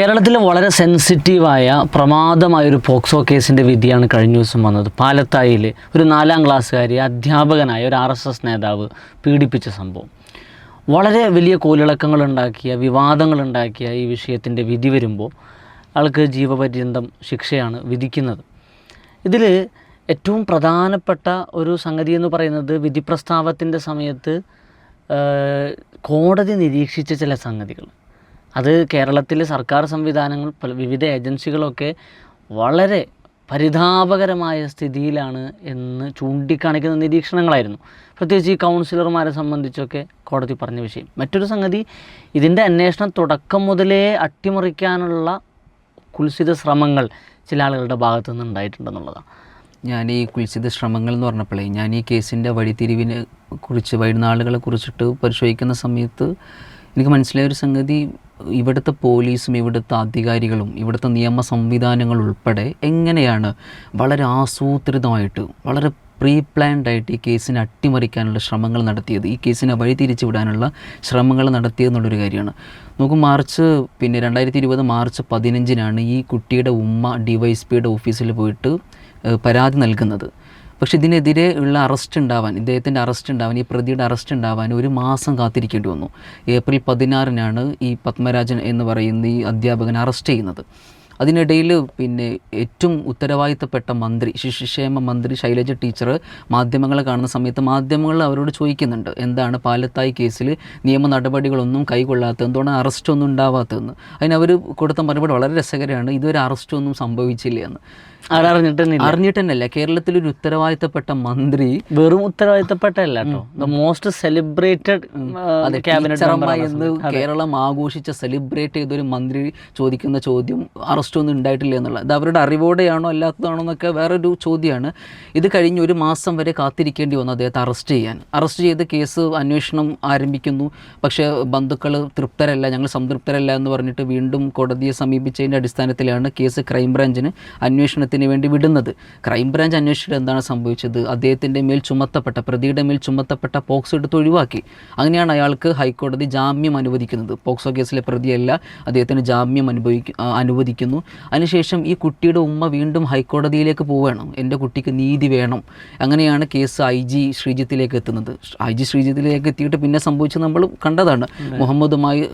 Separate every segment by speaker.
Speaker 1: കേരളത്തിൽ വളരെ സെൻസിറ്റീവായ പ്രമാദമായ ഒരു പോക്സോ കേസിന്റെ വിധിയാണ് കഴിഞ്ഞ ദിവസം വന്നത്. പാലത്തായിൽ ഒരു നാലാം ക്ലാസ്സുകാരി അധ്യാപകനായ ഒരു ആർ എസ് എസ് നേതാവ് പീഡിപ്പിച്ച സംഭവം. വളരെ വലിയ കോലിളക്കങ്ങളുണ്ടാക്കിയ വിവാദങ്ങളുണ്ടാക്കിയ ഈ വിഷയത്തിന്റെ വിധി വരുമ്പോൾ ആൾക്ക് ജീവപര്യന്തം ശിക്ഷയാണ് വിധിക്കുന്നത്. ഇതിൽ ഏറ്റവും പ്രധാനപ്പെട്ട ഒരു സംഗതി എന്ന് പറയുന്നത് വിധി പ്രസ്താവത്തിന്റെ സമയത്ത് കോടതി നിരീക്ഷിച്ച ചില സംഗതികൾ അത് കേരളത്തിലെ സർക്കാർ സംവിധാനങ്ങൾ വിവിധ ഏജൻസികളൊക്കെ വളരെ പരിതാപകരമായ സ്ഥിതിയിലാണ് എന്ന് ചൂണ്ടിക്കാണിക്കുന്ന നിരീക്ഷണങ്ങളായിരുന്നു. പ്രത്യേകിച്ച് ഈ കൗൺസിലർമാരെ സംബന്ധിച്ചൊക്കെ കോടതി പറഞ്ഞ വിഷയം. മറ്റൊരു സംഗതി ഇതിന്റെ അന്വേഷണം തുടക്കം മുതലേ അട്ടിമറിക്കാനുള്ള കുൽസിത ശ്രമങ്ങൾ ചില ആളുകളുടെ ഭാഗത്തു നിന്ന് ഉണ്ടായിട്ടുണ്ടെന്നുള്ളതാണ്
Speaker 2: ഞാൻ ഈ കുൽസിത ശ്രമങ്ങൾ എന്ന് പറഞ്ഞപ്പോഴേ ഞാൻ ഈ കേസിന്റെ വഴിത്തിരിവിനെ കുറിച്ച് വഴിനാളുകളെ കുറിച്ചിട്ട് പരിശോധിക്കുന്ന സമയത്ത് എനിക്ക് മനസ്സിലായ ഒരു സംഗതി ഇവിടുത്തെ പോലീസും ഇവിടുത്തെ അധികാരികളും ഇവിടുത്തെ നിയമ സംവിധാനങ്ങൾ ഉൾപ്പെടെ എങ്ങനെയാണ് വളരെ ആസൂത്രിതമായിട്ട് വളരെ പ്രീ പ്ലാൻഡ് ആയിട്ട് ഈ കേസിനെ അട്ടിമറിക്കാനുള്ള ശ്രമങ്ങൾ നടത്തിയത് ഈ കേസിനെ വഴിതിരിച്ചു വിടാനുള്ള ശ്രമങ്ങൾ നടത്തിയതെന്നുള്ളൊരു കാര്യമാണ്. നമുക്ക് മാർച്ച് പിന്നെ രണ്ടായിരത്തി ഇരുപത് മാർച്ച് പതിനഞ്ചിനാണ് ഈ കുട്ടിയുടെ ഉമ്മ ഡി വൈ എസ് പിയുടെ ഓഫീസിൽ പോയിട്ട് പരാതി നൽകുന്നത്. പക്ഷെ ഇതിനെതിരെ ഉള്ള അറസ്റ്റ് ഉണ്ടാവാൻ ഇദ്ദേഹത്തിന്റെ അറസ്റ്റ് ഉണ്ടാവാൻ ഈ പ്രതിയുടെ അറസ്റ്റ് ഉണ്ടാവാൻ ഒരു മാസം കാത്തിരിക്കേണ്ടി വന്നു. ഏപ്രിൽ പതിനാറിനാണ് ഈ പത്മരാജൻ എന്ന് പറയുന്ന ഈ അധ്യാപകൻ അറസ്റ്റ് ചെയ്യുന്നത്. അതിനിടയിൽ പിന്നെ ഏറ്റവും ഉത്തരവാദിത്തപ്പെട്ട മന്ത്രി ശിശുക്ഷേമ മന്ത്രി ശൈലജ ടീച്ചർ മാധ്യമങ്ങളെ കാണുന്ന സമയത്ത് മാധ്യമങ്ങൾ അവരോട് ചോദിക്കുന്നുണ്ട് എന്താണ് പാലത്തായി കേസിൽ നിയമ നടപടികളൊന്നും കൈകൊള്ളാത്തത്? എന്തുകൊണ്ടാണ് അറസ്റ്റ് ഒന്നും ഉണ്ടാവാത്തതെന്ന്? അതിന് അവർ കൊടുത്ത മറുപടി വളരെ രസകരമാണ് ഇതുവരെ അറസ്റ്റ് ഒന്നും സംഭവിച്ചില്ല എന്ന്
Speaker 1: അറിഞ്ഞിട്ട് തന്നെ അല്ല
Speaker 2: അറിഞ്ഞിട്ട് തന്നെയല്ല കേരളത്തിലൊരു ഉത്തരവാദിത്തപ്പെട്ട മന്ത്രി
Speaker 1: വെറും ഉത്തരവാദിത്തപ്പെട്ടല്ല കേട്ടോ. ദ മോസ്റ്റ് സെലിബ്രേറ്റഡ്
Speaker 2: എന്ന് കേരളം ആഘോഷിച്ച സെലിബ്രേറ്റ് ചെയ്തൊരു മന്ത്രി ചോദിക്കുന്ന ചോദ്യം അറസ്റ്റ് ഒന്നും ഉണ്ടായിട്ടില്ല എന്നുള്ളത്. അത് അവരുടെ അറിവോടെയാണോ അല്ലാത്തതാണോ എന്നൊക്കെ വേറൊരു ചോദ്യമാണ്. ഇത് കഴിഞ്ഞ് ഒരു മാസം വരെ കാത്തിരിക്കേണ്ടി വന്നു അദ്ദേഹത്തെ അറസ്റ്റ് ചെയ്യാൻ. അറസ്റ്റ് ചെയ്ത് കേസ് അന്വേഷണം ആരംഭിക്കുന്നു. പക്ഷേ ബന്ധുക്കൾ തൃപ്തരല്ല ഞങ്ങൾ സംതൃപ്തരല്ല എന്ന് പറഞ്ഞിട്ട് വീണ്ടും കോടതിയെ സമീപിച്ചതിന്റെ അടിസ്ഥാനത്തിലാണ് കേസ് ക്രൈംബ്രാഞ്ചിന് അന്വേഷണത്തിന് വേണ്ടി വിടുന്നത്. ക്രൈംബ്രാഞ്ച് അന്വേഷിച്ചിട്ട് എന്താണ് സംഭവിച്ചത്? അദ്ദേഹത്തിന്റെ മേൽ ചുമത്തപ്പെട്ട പ്രതിയുടെ മേൽ ചുമത്തപ്പെട്ട പോക്സോ എടുത്ത് ഒഴിവാക്കി. അങ്ങനെയാണ് അയാൾക്ക് ഹൈക്കോടതി ജാമ്യം അനുവദിക്കുന്നത്. പോക്സോ കേസിലെ പ്രതിയല്ല അദ്ദേഹത്തിന് ജാമ്യം അനുഭവിക്ക അനുവദിക്കുന്നു. അതിനുശേഷം ഈ കുട്ടിയുടെ ഉമ്മ വീണ്ടും ഹൈക്കോടതിയിലേക്ക് പോവുകയാണ്. എന്റെ കുട്ടിക്ക് നീതി വേണം. അങ്ങനെയാണ് കേസ് ഐ ജി ശ്രീജിത്തിലേക്ക് എത്തുന്നത്. ഐ ജി ശ്രീജിത്തിലേക്ക് എത്തിയിട്ട് പിന്നെ സംഭവിച്ചത് നമ്മൾ കണ്ടതാണ്. മുഹമ്മദുമായി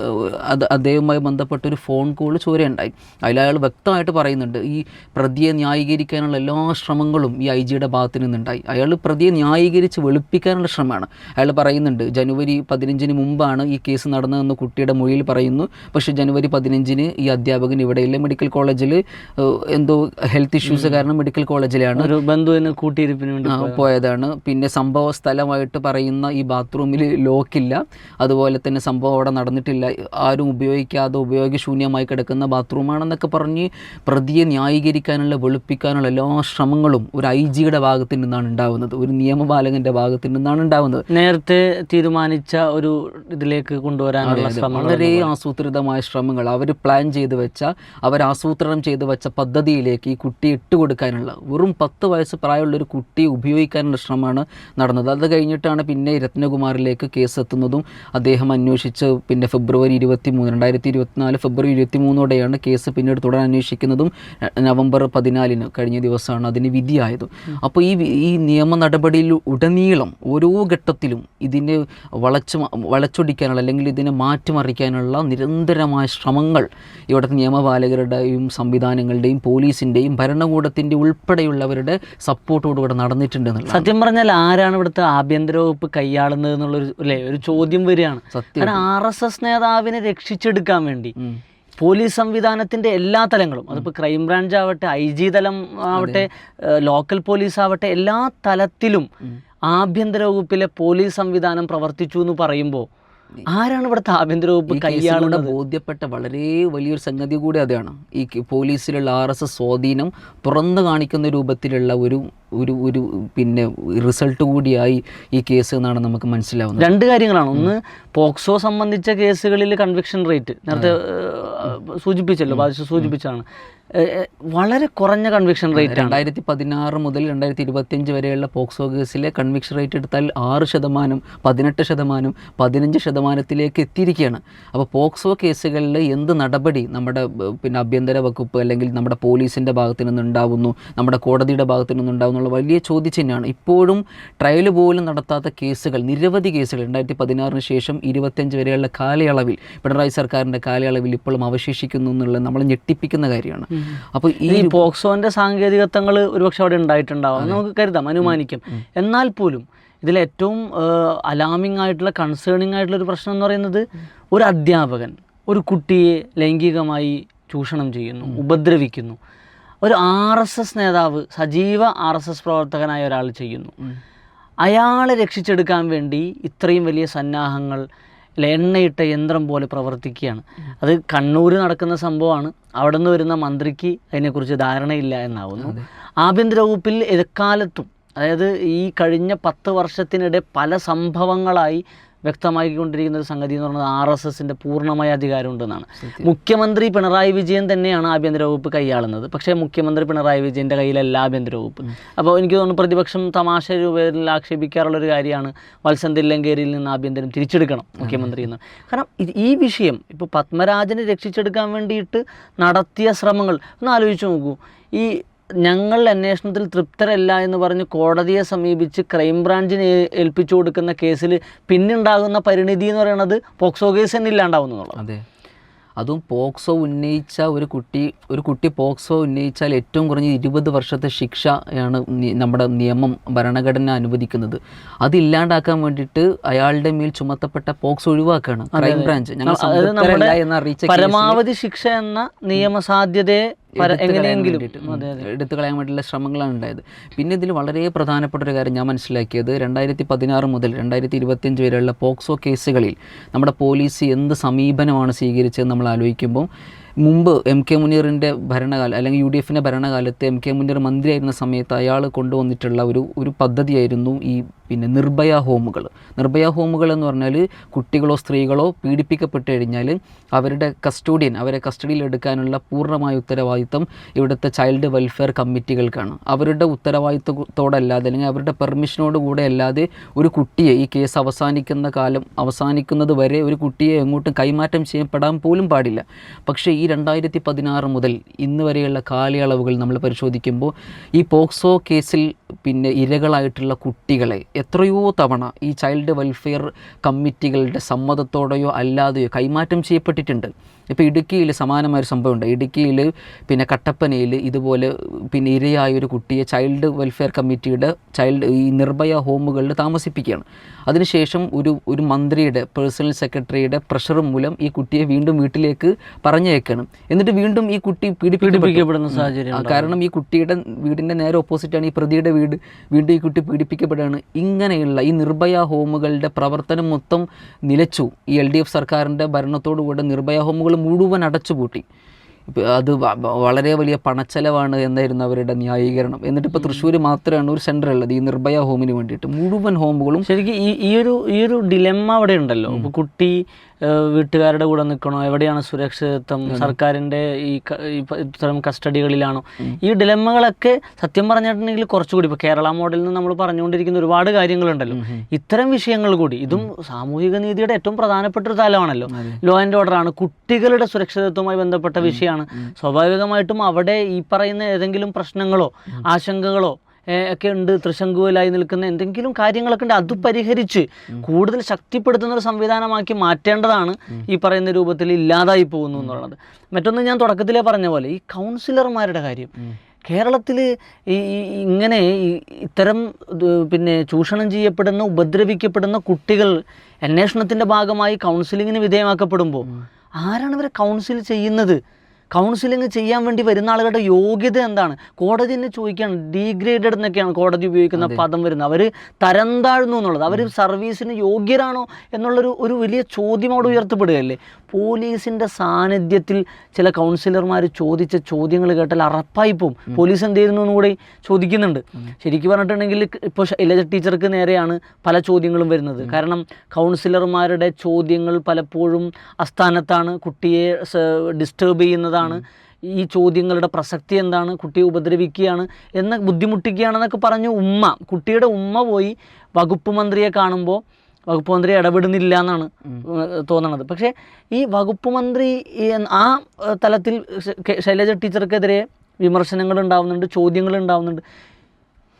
Speaker 2: അത് അദ്ദേഹവുമായി ബന്ധപ്പെട്ട ഒരു ഫോൺ കോൾ ചോരയുണ്ടായി. അതിൽ അയാൾ വ്യക്തമായിട്ട് പറയുന്നുണ്ട് ഈ പ്രതിയെ ന്യായീകരിക്കാനുള്ള എല്ലാ ശ്രമങ്ങളും ഈ ഐ ജിയുടെ ഭാഗത്തു നിന്നുണ്ടായി. അയാൾ പ്രതിയെ ന്യായീകരിച്ച് വെളുപ്പിക്കാനുള്ള ശ്രമമാണ്. അയാൾ പറയുന്നുണ്ട് ജനുവരി പതിനഞ്ചിന് മുമ്പാണ് ഈ കേസ് നടന്നതെന്ന് കുട്ടിയുടെ മൊഴിയിൽ പറയുന്നു. പക്ഷേ ജനുവരി പതിനഞ്ചിന് ഈ അധ്യാപകൻ ഇവിടെയില്ല മെഡിക്കൽ കോളേജിൽ എന്തോ ഹെൽത്ത് ഇഷ്യൂസ് കാരണം മെഡിക്കൽ കോളേജിലാണ്
Speaker 1: ഒരു ബന്ധുവിനെ കൂട്ടിയിരിപ്പിന് വേണ്ടി
Speaker 2: പോയതാണ്. പിന്നെ സംഭവ സ്ഥലമായിട്ട് പറയുന്ന ഈ ബാത്റൂമിൽ ലോക്കില്ല അതുപോലെ തന്നെ സംഭവം അവിടെ നടന്നിട്ടില്ല. ആരും ഉപയോഗിക്കാതെ ഉപയോഗശൂന്യമായി കിടക്കുന്ന ബാത്റൂമാണെന്നൊക്കെ പറഞ്ഞ് പ്രതിയെ ന്യായീകരിക്കാനുള്ള വെളുപ്പിക്കാനുള്ള എല്ലാ ശ്രമങ്ങളും ഒരു ഐ ജിയുടെ ഭാഗത്ത് നിന്നാണ് ഉണ്ടാവുന്നത്. ഒരു നിയമപാലകന്റെ ഭാഗത്ത് നിന്നാണ് ഉണ്ടാവുന്നത്.
Speaker 1: നേരത്തെ തീരുമാനിച്ച ഒരു ഇതിലേക്ക് കൊണ്ടുവരാനുള്ള
Speaker 2: വളരെ ആസൂത്രിതമായ ശ്രമങ്ങൾ. അവർ പ്ലാൻ ചെയ്ത് വെച്ച അവർ ആസൂത്രണം ചെയ്ത് വെച്ച പദ്ധതിയിലേക്ക് ഈ കുട്ടിയെ ഇട്ടുകൊടുക്കാനുള്ള വെറും പത്ത് വയസ്സ് പ്രായമുള്ള ഒരു കുട്ടിയെ ഉപയോഗിക്കാനുള്ള ശ്രമമാണ് നടന്നത്. അത് കഴിഞ്ഞിട്ടാണ് പിന്നെ രത്നകുമാറിലേക്ക് കേസ് എത്തുന്നതും അദ്ദേഹം അന്വേഷിച്ച് പിന്നെ ഫെബ്രുവരി ഇരുപത്തി മൂന്ന് രണ്ടായിരത്തി ഇരുപത്തിനാല് ഫെബ്രുവരി ഇരുപത്തി മൂന്നോടെയാണ് കേസ് പിന്നീട് തുടരാൻ അന്വേഷിക്കുന്നതും നവംബർ പതിനാലിന് കഴിഞ്ഞ ദിവസമാണ് അതിന് വിധിയായത്. അപ്പോൾ ഈ ഈ നിയമ നടപടിയിൽ ഉടനീളം ഓരോ ഘട്ടത്തിലും ഇതിനെ വളച്ചു വളച്ചൊടിക്കാനുള്ള അല്ലെങ്കിൽ ഇതിനെ മാറ്റിമറിക്കാനുള്ള നിരന്തരമായ ശ്രമങ്ങൾ ഇവിടുത്തെ നിയമപാലകരുടെയും സംവിധാനങ്ങളുടെയും പോലീസിന്റെയും ഭരണകൂടത്തിന്റെ ഉൾപ്പെടെയുള്ളവരുടെ സപ്പോർട്ടോടുകൂടെ നടന്നിട്ടുണ്ട് എന്നുള്ളത്
Speaker 1: സത്യം പറഞ്ഞാൽ ആരാണ് ഇവിടുത്തെ ആഭ്യന്തര വകുപ്പ് കൈയാളുന്നത് എന്നുള്ളൊരു അല്ലേ ഒരു ചോദ്യം വരികയാണ്.
Speaker 2: സത്യം.
Speaker 1: ആർ എസ് എസ് നേതാവിനെ രക്ഷിച്ചെടുക്കാൻ വേണ്ടി പോലീസ് സംവിധാനത്തിന്റെ എല്ലാ തലങ്ങളും അതിപ്പോൾ ക്രൈംബ്രാഞ്ച് ആവട്ടെ ഐ ജി തലം ആവട്ടെ ലോക്കൽ പോലീസ് ആവട്ടെ എല്ലാ തലത്തിലും ആഭ്യന്തര വകുപ്പിലെ പോലീസ് സംവിധാനം പ്രവർത്തിച്ചു എന്ന് പറയുമ്പോൾ ആരാണ് ഇവിടുത്തെ ആഭ്യന്തര വകുപ്പ് കൈയാളുടെ
Speaker 2: ബോധ്യപ്പെട്ട വളരെ വലിയൊരു സംഗതി കൂടി അതാണ്. ഈ പോലീസിലുള്ള ആർ എസ് എസ് സ്വാധീനം തുറന്നു കാണിക്കുന്ന രൂപത്തിലുള്ള ഒരു ഒരു ഒരു പിന്നെ റിസൾട്ട് കൂടിയായി ഈ കേസ് എന്നാണ് നമുക്ക് മനസ്സിലാവുന്നത്.
Speaker 1: രണ്ട് കാര്യങ്ങളാണ്. ഒന്ന് പോക്സോ സംബന്ധിച്ച കേസുകളിൽ കൺവിക്ഷൻ റേറ്റ് നേരത്തെ സൂചിപ്പിച്ചല്ലോ ബാധിച്ചു സൂചിപ്പിച്ചാണ് വളരെ കുറഞ്ഞ കൺവിക്ഷൻ റേറ്റ്
Speaker 2: രണ്ടായിരത്തി പതിനാറ് മുതൽ രണ്ടായിരത്തി ഇരുപത്തിയഞ്ച് വരെയുള്ള പോക്സോ കേസിലെ കൺവിക്ഷൻ റേറ്റ് എടുത്താൽ ആറ് ശതമാനം പതിനെട്ട് ശതമാനം പതിനഞ്ച് ശതമാനത്തിലേക്ക് എത്തിയിരിക്കുകയാണ്. അപ്പോൾ പോക്സോ കേസുകളിൽ എന്ത് നടപടി നമ്മുടെ പിന്നെ ആഭ്യന്തര വകുപ്പ് അല്ലെങ്കിൽ നമ്മുടെ പോലീസിന്റെ ഭാഗത്തു നിന്നുണ്ടാവുന്നു നമ്മുടെ കോടതിയുടെ ഭാഗത്തു നിന്നുണ്ടാവുന്നുള്ള വലിയ ചോദ്യചിഹ്നമാണ് ഇപ്പോഴും ട്രയൽ പോലും നടത്താത്ത കേസുകൾ നിരവധി കേസുകൾ രണ്ടായിരത്തി പതിനാറിന് ശേഷം ഇരുപത്തിയഞ്ച് വരെയുള്ള കാലയളവിൽ പിണറായി സർക്കാരിന്റെ കാലയളവിൽ ഇപ്പോഴും അവശേഷിക്കുന്നു എന്നുള്ളത് നമ്മൾ ഞെട്ടിപ്പിക്കുന്ന കാര്യമാണ്. അപ്പോൾ ഈ
Speaker 1: പോക്സോന്റെ സാങ്കേതികത്വങ്ങൾ ഒരുപക്ഷെ അവിടെ ഉണ്ടായിട്ടുണ്ടാവാം. നമുക്ക് കരുതാം. അനുമാനിക്കും. എന്നാൽ പോലും ഇതിലേറ്റവും അലാമിംഗ് ആയിട്ടുള്ള കൺസേണിംഗ് ആയിട്ടുള്ള ഒരു പ്രശ്നം എന്ന് പറയുന്നത് ഒരു അധ്യാപകൻ ഒരു കുട്ടിയെ ലൈംഗികമായി ചൂഷണം ചെയ്യുന്നു ഉപദ്രവിക്കുന്നു. ഒരു ആർ എസ് എസ് നേതാവ് സജീവ ആർ എസ് എസ് പ്രവർത്തകനായ ഒരാൾ ചെയ്യുന്നു. അയാളെ രക്ഷിച്ചെടുക്കാൻ വേണ്ടി ഇത്രയും വലിയ സന്നാഹങ്ങൾ എണ്ണയിട്ട യന്ത്രം പോലെ പ്രവർത്തിക്കുകയാണ്. അത് കണ്ണൂർ നടക്കുന്ന സംഭവമാണ്. അവിടെ നിന്ന് വരുന്ന മന്ത്രിക്ക് അതിനെക്കുറിച്ച് ധാരണയില്ല എന്നാവുന്നു. ആഭ്യന്തര വകുപ്പിൽ എക്കാലത്തും അതായത് ഈ കഴിഞ്ഞ പത്ത് വർഷത്തിനിടെ പല സംഭവങ്ങളായി വ്യക്തമാക്കിക്കൊണ്ടിരിക്കുന്ന ഒരു സംഗതി എന്ന് പറയുന്നത് ആർ എസ് എസിന്റെ പൂർണമായ അധികാരമുണ്ടെന്നാണ്. മുഖ്യമന്ത്രി പിണറായി വിജയൻ തന്നെയാണ് ആഭ്യന്തര വകുപ്പ് കൈയാളുന്നത്. പക്ഷേ മുഖ്യമന്ത്രി പിണറായി വിജയന്റെ കയ്യിലല്ല ആഭ്യന്തര വകുപ്പ്. അപ്പോൾ എനിക്ക് തോന്നുന്നു പ്രതിപക്ഷം തമാശ രൂപത്തിൽ ആക്ഷേപിക്കാറുള്ള ഒരു കാര്യമാണ് വത്സൻ തില്ലങ്കേരിയിൽ നിന്ന് ആഭ്യന്തരം തിരിച്ചെടുക്കണം മുഖ്യമന്ത്രി എന്ന്. കാരണം ഇത് ഈ വിഷയം ഇപ്പോൾ പത്മരാജനെ രക്ഷിച്ചെടുക്കാൻ വേണ്ടിയിട്ട് നടത്തിയ ശ്രമങ്ങൾ ഒന്ന് ആലോചിച്ച് നോക്കൂ. ഈ ഞങ്ങൾ അന്വേഷണത്തിൽ തൃപ്തരല്ല എന്ന് പറഞ്ഞ് കോടതിയെ സമീപിച്ച് ക്രൈംബ്രാഞ്ചിന് ഏൽപ്പിച്ചു കൊടുക്കുന്ന കേസിൽ പിന്നുണ്ടാകുന്ന പരിണിതി എന്ന് പറയുന്നത് പോക്സോ കേസ് തന്നെ ഇല്ലാണ്ടാവുന്നു എന്നുള്ളത്
Speaker 2: അതെ. അതും പോക്സോ ഉന്നയിച്ച ഒരു കുട്ടി ഒരു കുട്ടി പോക്സോ ഉന്നയിച്ചാൽ ഏറ്റവും കുറഞ്ഞ ഇരുപത് വർഷത്തെ ശിക്ഷയാണ് നമ്മുടെ നിയമം ഭരണഘടന അനുവദിക്കുന്നത്. അതില്ലാണ്ടാക്കാൻ വേണ്ടിയിട്ട് അയാളുടെ മേൽ ചുമത്തപ്പെട്ട പോക്സോ ഒഴിവാക്കുകയാണ് ക്രൈംബ്രാഞ്ച് ഞങ്ങൾ
Speaker 1: പരമാവധി ശിക്ഷ എന്ന നിയമസാധ്യതയെ എങ്ങനെയെങ്കിലും.
Speaker 2: എടുത്തു കളയാൻ വേണ്ടിയുള്ള ശ്രമങ്ങളാണ് ഉണ്ടായത്. പിന്നെ ഇതിൽ വളരെ പ്രധാനപ്പെട്ട ഒരു കാര്യം ഞാൻ മനസ്സിലാക്കിയത് രണ്ടായിരത്തി പതിനാറ് മുതൽ രണ്ടായിരത്തി ഇരുപത്തിയഞ്ച് വരെയുള്ള പോക്സോ കേസുകളിൽ നമ്മുടെ പോലീസ് എന്ത് സമീപനമാണ് സ്വീകരിച്ചതെന്ന് നമ്മൾ ആലോചിക്കുമ്പോൾ മുമ്പ് എം കെ മുനീറിന്റെ ഭരണകാലം അല്ലെങ്കിൽ യു ഡി എഫിന്റെ ഭരണകാലത്ത് എം കെ മുനീർ മന്ത്രിയായിരുന്ന സമയത്ത് അയാൾ കൊണ്ടുവന്നിട്ടുള്ള ഒരു ഒരു പദ്ധതിയായിരുന്നു ഈ പിന്നെ നിർഭയ ഹോമുകൾ. നിർഭയ ഹോമുകൾ എന്ന് പറഞ്ഞാൽ കുട്ടികളോ സ്ത്രീകളോ പീഡിപ്പിക്കപ്പെട്ട് കഴിഞ്ഞാൽ അവരുടെ കസ്റ്റോഡിയൻ അവരെ കസ്റ്റഡിയിൽ എടുക്കാനുള്ള പൂർണമായ ഉത്തരവാദിത്തം ഇവിടുത്തെ ചൈൽഡ് വെൽഫെയർ കമ്മിറ്റികൾക്കാണ്. അവരുടെ ഉത്തരവാദിത്തത്തോടല്ലാതെ അല്ലെങ്കിൽ അവരുടെ പെർമിഷനോട് കൂടെ അല്ലാതെ ഒരു കുട്ടിയെ ഈ കേസ് അവസാനിക്കുന്ന കാലം അവസാനിക്കുന്നത് വരെ ഒരു കുട്ടിയെ എങ്ങോട്ടും കൈമാറ്റം ചെയ്യപ്പെടാൻ പോലും പാടില്ല. പക്ഷേ ഈ രണ്ടായിരത്തി പതിനാറ് മുതൽ ഇന്ന് വരെയുള്ള കാലയളവുകൾ നമ്മൾ പരിശോധിക്കുമ്പോൾ ഈ പോക്സോ കേസിൽ പിന്നെ ഇരകളായിട്ടുള്ള കുട്ടികളെ എത്രയോ തവണ ഈ ചൈൽഡ് വെൽഫെയർ കമ്മിറ്റികളുടെ സമ്മതത്തോടെയോ അല്ലാതെയോ കൈമാറ്റം ചെയ്യപ്പെട്ടിട്ടുണ്ട്. ഇപ്പോൾ ഇടുക്കിയിൽ സമാനമായ ഒരു സംഭവമുണ്ട്. ഇടുക്കിയിൽ പിന്നെ കട്ടപ്പനയിൽ ഇതുപോലെ പിന്നെ ഇരയായ ഒരു കുട്ടിയെ ചൈൽഡ് വെൽഫെയർ കമ്മിറ്റിയുടെ ചൈൽഡ് ഈ നിർഭയ ഹോമുകളിൽ താമസിപ്പിക്കുകയാണ്. അതിനുശേഷം ഒരു ഒരു മന്ത്രിയുടെ പേഴ്സണൽ സെക്രട്ടറിയുടെ പ്രഷർ മൂലം ഈ കുട്ടിയെ വീണ്ടും വീട്ടിലേക്ക് പറഞ്ഞയക്കണം. എന്നിട്ട് വീണ്ടും ഈ കുട്ടി
Speaker 1: പീഡിപ്പിക്കപ്പെടുന്ന സാഹചര്യം
Speaker 2: കാരണം ഈ കുട്ടിയുടെ വീടിന്റെ നേരെ ഓപ്പോസിറ്റാണ് ഈ പ്രതിയുടെ വീട്. വീണ്ടും ഈ കുട്ടി പീഡിപ്പിക്കപ്പെടുകയാണ്. ഇങ്ങനെയുള്ള ഈ നിർഭയ ഹോമുകളുടെ പ്രവർത്തനം മൊത്തം നിലച്ചു. ഈ എൽ ഡി എഫ് സർക്കാരിന്റെ ഭരണത്തോടുകൂടെ നിർഭയ ഹോമുകൾ മുഴുവൻ അടച്ചുപൂട്ടി. അത് വളരെ വലിയ പണച്ചെലവാണ് എന്നായിരുന്നു അവരുടെ ന്യായീകരണം. എന്നിട്ട് ഇപ്പോൾ തൃശ്ശൂർ മാത്രമാണ് ഒരു സെന്റർ ഉള്ളത് ഈ നിർഭയ ഹോമിന് വേണ്ടിയിട്ട്. മുഴുവൻ ഹോമുകളും
Speaker 1: ശരിക്കും ഈ ഈ ഒരു ഈ ഒരു ഡിലെമ്മ അവിടെ ഉണ്ടല്ലോ. ഇപ്പോൾ കുട്ടി വീട്ടുകാരുടെ കൂടെ നിൽക്കണോ എവിടെയാണ് സുരക്ഷിതത്വം? സർക്കാരിന്റെ ഈ ഇത്തരം കസ്റ്റഡികളിലാണോ? ഈ ഡിലമ്മകളൊക്കെ സത്യം പറഞ്ഞിട്ടുണ്ടെങ്കിൽ കുറച്ചുകൂടി ഇപ്പോൾ കേരള മോഡലിൽ നിന്ന് നമ്മൾ പറഞ്ഞുകൊണ്ടിരിക്കുന്ന ഒരുപാട് കാര്യങ്ങളുണ്ടല്ലോ. ഇത്തരം വിഷയങ്ങൾ കൂടി ഇതും സാമൂഹിക നീതിയുടെ ഏറ്റവും പ്രധാനപ്പെട്ട ഒരു തലമാണല്ലോ. ലോ ആൻഡ് ഓർഡർ ആണ്. കുട്ടികളുടെ സുരക്ഷിതത്വവുമായി ബന്ധപ്പെട്ട വിഷയമാണ്. സ്വാഭാവികമായിട്ടും അവിടെ ഈ പറയുന്ന ഏതെങ്കിലും പ്രശ്നങ്ങളോ ആശങ്കകളോ ഒക്കെ ഉണ്ട് തൃശങ്കുവിലായി നിൽക്കുന്ന എന്തെങ്കിലും കാര്യങ്ങളൊക്കെ ഉണ്ട് അത് പരിഹരിച്ച് കൂടുതൽ ശക്തിപ്പെടുത്തുന്ന ഒരു സംവിധാനമാക്കി മാറ്റേണ്ടതാണ് ഈ പറയുന്ന രൂപത്തിൽ ഇല്ലാതായി പോകുന്നു എന്നുള്ളത്. മറ്റൊന്ന് ഞാൻ തുടക്കത്തിലേ പറഞ്ഞ പോലെ ഈ കൗൺസിലർമാരുടെ കാര്യം. കേരളത്തിൽ ഈ ഇങ്ങനെ ഇത്തരം പിന്നെ ചൂഷണം ചെയ്യപ്പെടുന്ന ഉപദ്രവിക്കപ്പെടുന്ന കുട്ടികൾ അന്വേഷണത്തിന്റെ ഭാഗമായി കൗൺസിലിങ്ങിന് വിധേയമാക്കപ്പെടുമ്പോൾ ആരാണ് ഇവരെ കൗൺസിൽ ചെയ്യുന്നത്? കൗൺസിലിംഗ് ചെയ്യാൻ വേണ്ടി വരുന്ന ആളുകളുടെ യോഗ്യത എന്താണ്? കോടതി തന്നെ ചോദിക്കുകയാണ്. ഡീഗ്രേഡഡ് എന്നൊക്കെയാണ് കോടതി ഉപയോഗിക്കുന്ന പദം വരുന്നത്. അവർ തരം താഴ്ന്നു എന്നുള്ളത്. അവർ സർവീസിന് യോഗ്യരാണോ എന്നുള്ളൊരു ഒരു വലിയ ചോദ്യം അവിടെ ഉയർത്തപ്പെടുകയല്ലേ? പോലീസിന്റെ സാന്നിധ്യത്തിൽ ചില കൗൺസിലർമാർ ചോദിച്ച ചോദ്യങ്ങൾ കേട്ടാൽ അറപ്പായി പോവും. പോലീസ് എന്ത് ചെയ്യുന്നു എന്നുകൂടി ചോദിക്കുന്നുണ്ട്. ശരിക്കും പറഞ്ഞിട്ടുണ്ടെങ്കിൽ ഇപ്പോൾ ശൈലജ ടീച്ചർക്ക് നേരെയാണ് പല ചോദ്യങ്ങളും വരുന്നത്. കാരണം കൗൺസിലർമാരുടെ ചോദ്യങ്ങൾ പലപ്പോഴും അസ്ഥാനത്താണ് കുട്ടിയെ ഡിസ്റ്റർബ് ചെയ്യുന്നതാണ് ഈ ചോദ്യങ്ങളുടെ പ്രസക്തി എന്താണ്? കുട്ടിയെ ഉപദ്രവിക്കുകയാണ് എന്ന് ബുദ്ധിമുട്ടിക്കുകയാണെന്നൊക്കെ പറഞ്ഞ് ഉമ്മ കുട്ടിയുടെ ഉമ്മ പോയി വകുപ്പ് മന്ത്രിയെ കാണുമ്പോൾ വകുപ്പ് മന്ത്രി ഇടപെടുന്നില്ല എന്നാണ് തോന്നണത്. പക്ഷേ ഈ വകുപ്പ് മന്ത്രി ആ തലത്തിൽ ശൈലജ ടീച്ചർക്കെതിരെ വിമർശനങ്ങൾ ഉണ്ടാവുന്നുണ്ട് ചോദ്യങ്ങൾ ഉണ്ടാവുന്നുണ്ട്.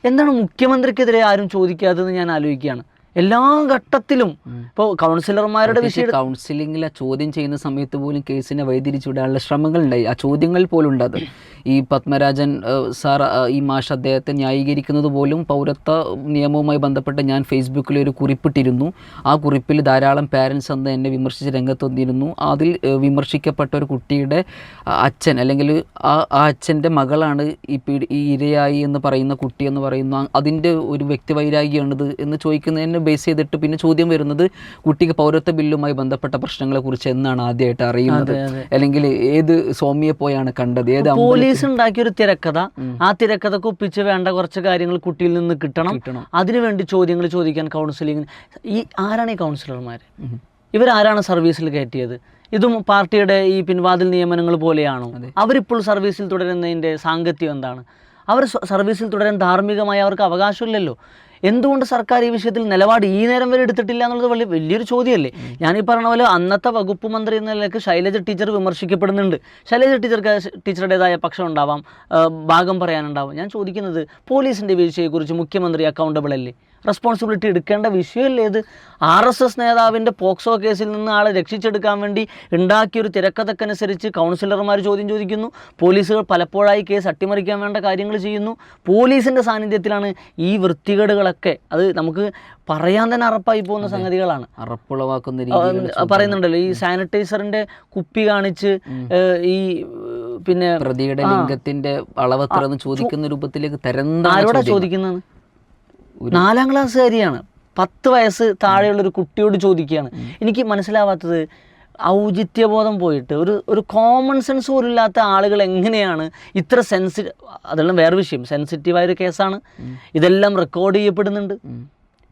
Speaker 1: എന്താണ് മുഖ്യമന്ത്രിക്കെതിരെ ആരും ചോദിക്കാത്തതെന്ന് ഞാൻ ആലോചിക്കുകയാണ്. എല്ലാ ഘട്ടത്തിലും. ഇപ്പോൾ കൗൺസിലർമാരുടെ വിഷയം
Speaker 2: കൗൺസിലിംഗിൽ ആ ചോദ്യം ചെയ്യുന്ന സമയത്ത് പോലും കേസിനെ വഴിതിരിച്ചുവിടാനുള്ള ശ്രമങ്ങൾ ഉണ്ടായി ആ ചോദ്യങ്ങൾ പോലും ഉണ്ട് അത് ഈ പത്മരാജൻ സാർ ഈ മാഷ് അദ്ദേഹത്തെ ന്യായീകരിക്കുന്നത് പോലും പൗരത്വ നിയമവുമായി ബന്ധപ്പെട്ട് ഞാൻ ഫേസ്ബുക്കിൽ ഒരു കുറിപ്പിട്ടിരുന്നു. ആ കുറിപ്പിൽ ധാരാളം പാരൻസ് അന്ന് എന്നെ വിമർശിച്ച് രംഗത്ത് വന്നിരുന്നു അതിൽ വിമർശിക്കപ്പെട്ട ഒരു കുട്ടിയുടെ അച്ഛൻ അല്ലെങ്കിൽ ആ ആ അച്ഛന്റെ മകളാണ് ഈ പീഡി ഈ ഇരയായി എന്ന് പറയുന്ന കുട്ടി എന്ന് പറയുന്ന അതിന്റെ ഒരു വ്യക്തിവൈരാഗ്യമാണിത് എന്ന് ചോദിക്കുന്നതിനെ ബേസ് ചെയ്തിട്ട് പിന്നെ ചോദ്യം വരുന്നത് കുട്ടിക്ക് പൗരത്വ ബില്ലുമായി ബന്ധപ്പെട്ട പ്രശ്നങ്ങളെ കുറിച്ച് എന്നാണ് ആദ്യമായിട്ട് അറിയുന്നത്. അല്ലെങ്കിൽ ഏത് സ്വാമിയെ പോയാണ് കണ്ടത്? ഏത്
Speaker 1: പോലീസ് ഉണ്ടാക്കിയ ഒരു തിരക്കഥ. ആ തിരക്കഥക്ക് ഒപ്പിച്ച് വേണ്ട കുറച്ച് കാര്യങ്ങൾ കുട്ടിയിൽ നിന്ന് കിട്ടണം.
Speaker 2: കിട്ടണം.
Speaker 1: അതിനുവേണ്ടി ചോദ്യങ്ങൾ ചോദിക്കാൻ കൗൺസിലിംഗ് ഈ ആരാണ് ഈ കൗൺസിലർമാർ ഇവരാരാണ് സർവീസിൽ കയറ്റിയത്? ഇതും പാർട്ടിയുടെ ഈ പിൻവാതിൽ നിയമനങ്ങൾ പോലെയാണോ? അവരിപ്പോൾ സർവീസിൽ തുടരുന്നതിന്റെ സാങ്കത്യം എന്താണ്? അവർ സർവീസിൽ തുടരാൻ ധാർമ്മികമായി അവർക്ക് അവകാശമില്ലല്ലോ. എന്തുകൊണ്ട് സർക്കാർ ഈ വിഷയത്തിൽ നിലപാട് ഈ നേരം വരെ എടുത്തിട്ടില്ല എന്നുള്ളത് വലിയ വലിയൊരു ചോദ്യമല്ലേ? ഞാൻ ഈ പറഞ്ഞ പോലെ അന്നത്തെ വകുപ്പ് മന്ത്രി എന്ന നിലയ്ക്ക് ശൈലജ ടീച്ചർ വിമർശിക്കപ്പെടുന്നുണ്ട്. ശൈലജ ടീച്ചർക്ക് ടീച്ചറുടേതായ പക്ഷം ഉണ്ടാവാം ഭാഗം പറയാനുണ്ടാവാം. ഞാൻ ചോദിക്കുന്നത് പോലീസിന്റെ വീഴ്ചയെക്കുറിച്ച് മുഖ്യമന്ത്രി അക്കൗണ്ടബിൾ അല്ലേ? റെസ്പോൺസിബിലിറ്റി എടുക്കേണ്ട വിഷയമല്ലേ ഇത്? ആർ എസ് എസ് നേതാവിന്റെ പോക്സോ കേസിൽ നിന്ന് ആളെ രക്ഷിച്ചെടുക്കാൻ വേണ്ടി ഉണ്ടാക്കിയൊരു തിരക്കഥക്കനുസരിച്ച് കൗൺസിലർമാർ ചോദ്യം ചോദിക്കുന്നു. പോലീസുകൾ പലപ്പോഴായി കേസ് അട്ടിമറിക്കാൻ വേണ്ട കാര്യങ്ങൾ ചെയ്യുന്നു. പോലീസിന്റെ സാന്നിധ്യത്തിലാണ് ഈ വൃത്തികേടുകളൊക്കെ. അത് നമുക്ക് പറയാൻ തന്നെ അറപ്പായി പോകുന്ന സംഗതികളാണ്.
Speaker 2: അറപ്പുളവാക്കുന്ന
Speaker 1: പറയുന്നുണ്ടല്ലോ ഈ സാനിറ്റൈസറിന്റെ കുപ്പി കാണിച്ച് ഈ പിന്നെ
Speaker 2: പ്രതിയുടെ ലിംഗത്തിന്റെ അളവ് ചോദിക്കുന്ന രൂപത്തിലേക്ക് തരം
Speaker 1: ആരോടാ ചോദിക്കുന്നത്? നാലാം ക്ലാസ്സുകാരിയാണ്. പത്ത് വയസ്സ് താഴെയുള്ള ഒരു കുട്ടിയോട് ചോദിക്കുകയാണ്. എനിക്ക് മനസ്സിലാവാത്തത് ഔചിത്യബോധം പോയിട്ട് ഒരു ഒരു കോമൺ സെൻസ് പോലും ഇല്ലാത്ത ആളുകൾ എങ്ങനെയാണ് ഇത്ര സെൻസി അതെല്ലാം വേറെ വിഷയം. സെൻസിറ്റീവായൊരു കേസാണ് ഇതെല്ലാം റെക്കോർഡ് ചെയ്യപ്പെടുന്നുണ്ട്.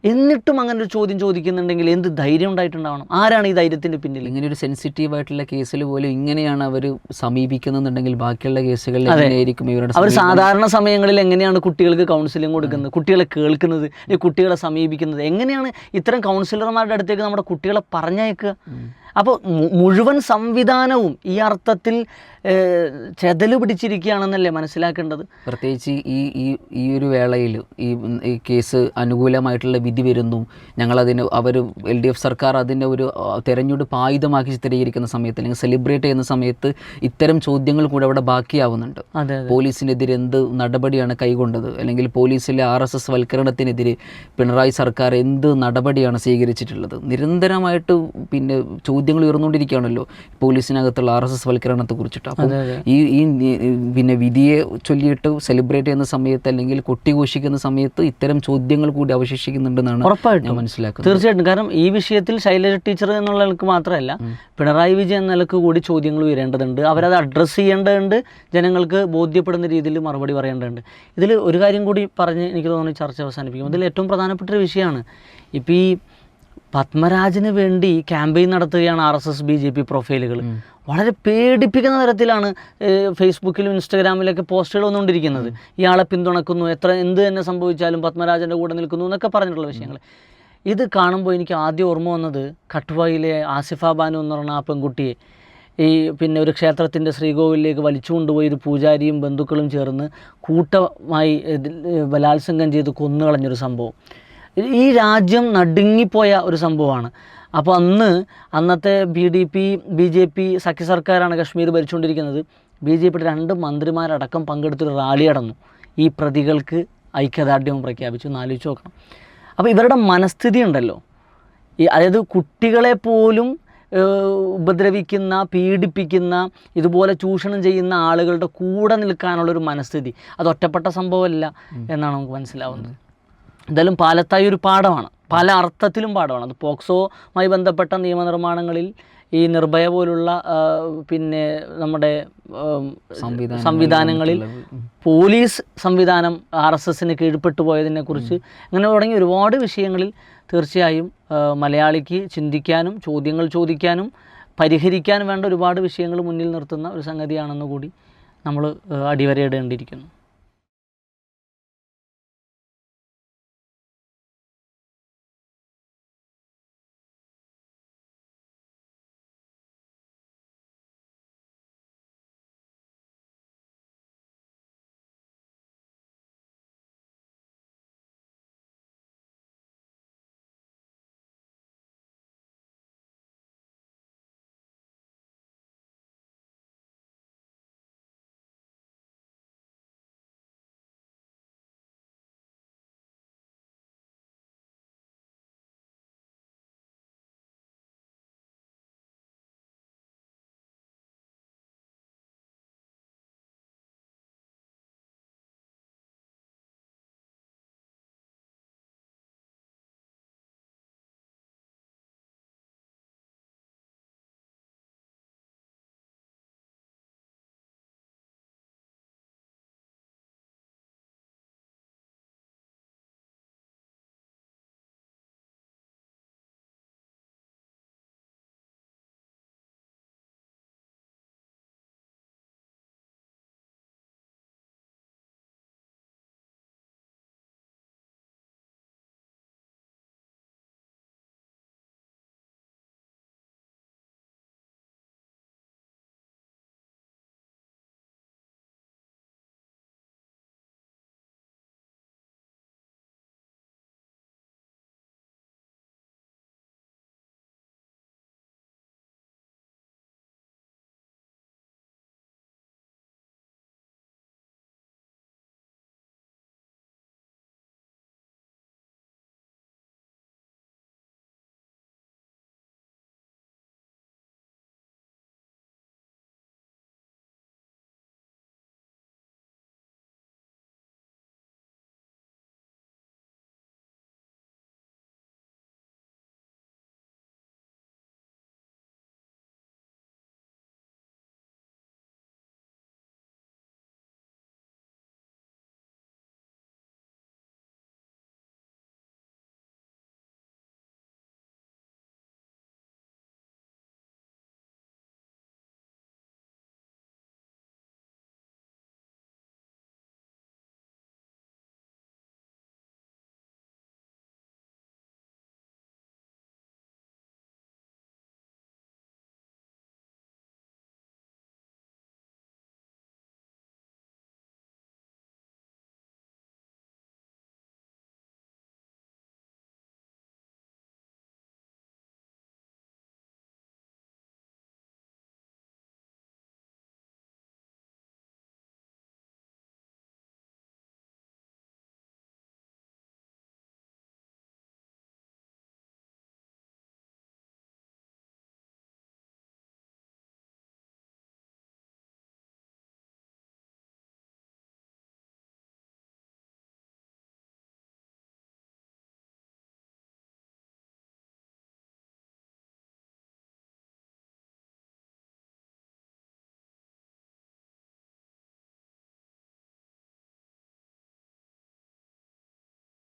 Speaker 1: എന്നിട്ടും അങ്ങനെ ഒരു ചോദ്യം ചോദിക്കുന്നുണ്ടെങ്കിൽ എന്ത് ധൈര്യം ഉണ്ടായിട്ടുണ്ടാവണം? ആരാണ് ഈ ധൈര്യത്തിന്റെ പിന്നിൽ?
Speaker 2: ഇങ്ങനെ ഒരു സെൻസിറ്റീവ് ആയിട്ടുള്ള കേസിൽ പോലും ഇങ്ങനെയാണ് അവർ സമീപിക്കുന്നുണ്ടെങ്കിൽ ബാക്കിയുള്ള കേസുകളിൽ എങ്ങനെയായിരിക്കും ഇവരുടെ
Speaker 1: അവർ സാധാരണ സമയങ്ങളിൽ എങ്ങനെയാണ് കുട്ടികൾക്ക് കൗൺസിലിംഗ് കൊടുക്കുന്നത്? കുട്ടികളെ കേൾക്കുന്നത്? കുട്ടികളെ സമീപിക്കുന്നത്? എങ്ങനെയാണ് ഇത്തരം കൗൺസിലർമാരുടെ അടുത്തേക്ക് നമ്മുടെ കുട്ടികളെ പറഞ്ഞയക്കുക? അപ്പോൾ മുഴുവൻ സംവിധാനവും ഈ അർത്ഥത്തിൽ ചെതൽ പിടിച്ചിരിക്കുകയാണെന്നല്ലേ മനസ്സിലാക്കേണ്ടത്?
Speaker 2: പ്രത്യേകിച്ച് ഈ ഈ ഈ ഒരു വേളയിൽ ഈ ഈ കേസ് അനുകൂലമായിട്ടുള്ള വിധി വരുന്നു. ഞങ്ങളതിന് അവർ എൽ ഡി എഫ് സർക്കാർ അതിന്റെ ഒരു തെരഞ്ഞെടുപ്പ് ആയുധമാക്കി ചിത്രീകരിക്കുന്ന സമയത്ത് അല്ലെങ്കിൽ സെലിബ്രേറ്റ് ചെയ്യുന്ന സമയത്ത് ഇത്തരം ചോദ്യങ്ങൾ കൂടെ അവിടെ ബാക്കിയാവുന്നുണ്ട്. പോലീസിനെതിരെ എന്ത് നടപടിയാണ് കൈകൊണ്ടത് അല്ലെങ്കിൽ പോലീസിലെ ആർ എസ് എസ് വൽക്കരണത്തിനെതിരെ പിണറായി സർക്കാർ എന്ത് നടപടിയാണ് സ്വീകരിച്ചിട്ടുള്ളത്? നിരന്തരമായിട്ട് പിന്നെ ചോദ്യങ്ങൾ ഉയർന്നുകൊണ്ടിരിക്കുകയാണല്ലോ. പോലീസിനകത്തുള്ള ആർ എസ് എസ് വൽക്കരണത്തെ കുറിച്ചിട്ട്. അപ്പം
Speaker 1: അതെ, അതെ.
Speaker 2: ഈ ഈ പിന്നെ വിധിയെ ചൊല്ലിയിട്ട് സെലിബ്രേറ്റ് ചെയ്യുന്ന സമയത്ത് അല്ലെങ്കിൽ കൊട്ടിഘോഷിക്കുന്ന സമയത്ത് ഇത്തരം ചോദ്യങ്ങൾ കൂടി അവശേഷിക്കുന്നുണ്ടെന്നാണ്
Speaker 1: ഉറപ്പായിട്ടും.
Speaker 2: ഞാൻ മനസ്സിലാക്കുന്നത്.
Speaker 1: തീർച്ചയായിട്ടും. കാരണം ഈ വിഷയത്തിൽ ശൈലജ ടീച്ചർ എന്നുള്ള നിലയ്ക്ക് മാത്രമല്ല പിണറായി വിജയൻ എന്ന നിലയ്ക്ക് കൂടി ചോദ്യങ്ങൾ ഉയരേണ്ടതുണ്ട്. അവരത് അഡ്രസ്സ് ചെയ്യേണ്ടതുണ്ട്. ജനങ്ങൾക്ക് ബോധ്യപ്പെടുന്ന രീതിയിൽ മറുപടി പറയേണ്ടതുണ്ട്. ഇതിൽ ഒരു കാര്യം കൂടി പറഞ്ഞ് എനിക്ക് തോന്നുന്നു ചർച്ച അവസാനിപ്പിക്കും. ഇതിൽ ഏറ്റവും പ്രധാനപ്പെട്ട ഒരു വിഷയമാണ്. ഇപ്പോൾ ഈ പത്മരാജന് വേണ്ടി ക്യാമ്പയിൻ നടത്തുകയാണ് R S S B J P പ്രൊഫൈലുകൾ. വളരെ പേടിപ്പിക്കുന്ന തരത്തിലാണ് ഫേസ്ബുക്കിലും ഇൻസ്റ്റഗ്രാമിലൊക്കെ പോസ്റ്റുകൾ വന്നുകൊണ്ടിരിക്കുന്നത്. ഇയാളെ പിന്തുണക്കുന്നു എത്ര എന്ത് തന്നെ സംഭവിച്ചാലും പത്മരാജന്റെ കൂടെ നിൽക്കുന്നു എന്നൊക്കെ പറഞ്ഞിട്ടുള്ള വിഷയങ്ങൾ ഇത് കാണുമ്പോൾ എനിക്ക് ആദ്യം ഓർമ്മ വന്നത് കട്ടുവയിലെ ആസിഫ ബാനു എന്ന് പറഞ്ഞ ആ പെൺകുട്ടിയെ. ഈ പിന്നെ ഒരു ക്ഷേത്രത്തിന്റെ ശ്രീകോവിലേക്ക് വലിച്ചു കൊണ്ടുപോയി ഒരു പൂജാരിയും ബന്ധുക്കളും ചേർന്ന് കൂട്ടമായി ബലാത്സംഗം ചെയ്ത് കൊന്നുകളഞ്ഞൊരു സംഭവം. ഈ രാജ്യം നടുങ്ങിപ്പോയ ഒരു സംഭവമാണ്. അപ്പോൾ അന്ന് അന്നത്തെ B D P B J P സഖ്യ സർക്കാരാണ് കശ്മീർ ഭരിച്ചുകൊണ്ടിരിക്കുന്നത്. ബി ജെ പിയുടെ രണ്ട് മന്ത്രിമാരടക്കം പങ്കെടുത്തൊരു റാലി നടന്നു. ഈ പ്രതികൾക്ക് ഐക്യദാർഢ്യം പ്രഖ്യാപിച്ചു. എന്നാലോചിച്ച് നോക്കണം. അപ്പോൾ ഇവരുടെ മനസ്ഥിതി ഉണ്ടല്ലോ. ഈ അതായത് കുട്ടികളെ പോലും ഉപദ്രവിക്കുന്ന പീഡിപ്പിക്കുന്ന ഇതുപോലെ ചൂഷണം ചെയ്യുന്ന ആളുകളുടെ കൂടെ നിൽക്കാനുള്ളൊരു മനസ്ഥിതി. അത് ഒറ്റപ്പെട്ട സംഭവമല്ല എന്നാണ് നമുക്ക് മനസ്സിലാവുന്നത്. എന്തായാലും പാലത്തായി ഒരു പാഠമാണ്. പല അർത്ഥത്തിലും പാഠമാണ്. അത് പോക്സോമായി ബന്ധപ്പെട്ട നിയമനിർമ്മാണങ്ങളിൽ ഈ നിർഭയ പോലുള്ള പിന്നെ നമ്മുടെ
Speaker 2: സംവിധാനങ്ങളിൽ
Speaker 1: പോലീസ് സംവിധാനം ആർ എസ് എസിന് കീഴ്പ്പെട്ടു പോയതിനെ കുറിച്ച് അങ്ങനെ തുടങ്ങി ഒരുപാട് വിഷയങ്ങളിൽ തീർച്ചയായും മലയാളിക്ക് ചിന്തിക്കാനും ചോദ്യങ്ങൾ ചോദിക്കാനും പരിഹരിക്കാനും വേണ്ട ഒരുപാട് വിഷയങ്ങൾ മുന്നിൽ നിർത്തുന്ന ഒരു സംഗതിയാണെന്ന് കൂടി നമ്മൾ അടിവരയിടേണ്ടിയിരിക്കുന്നു.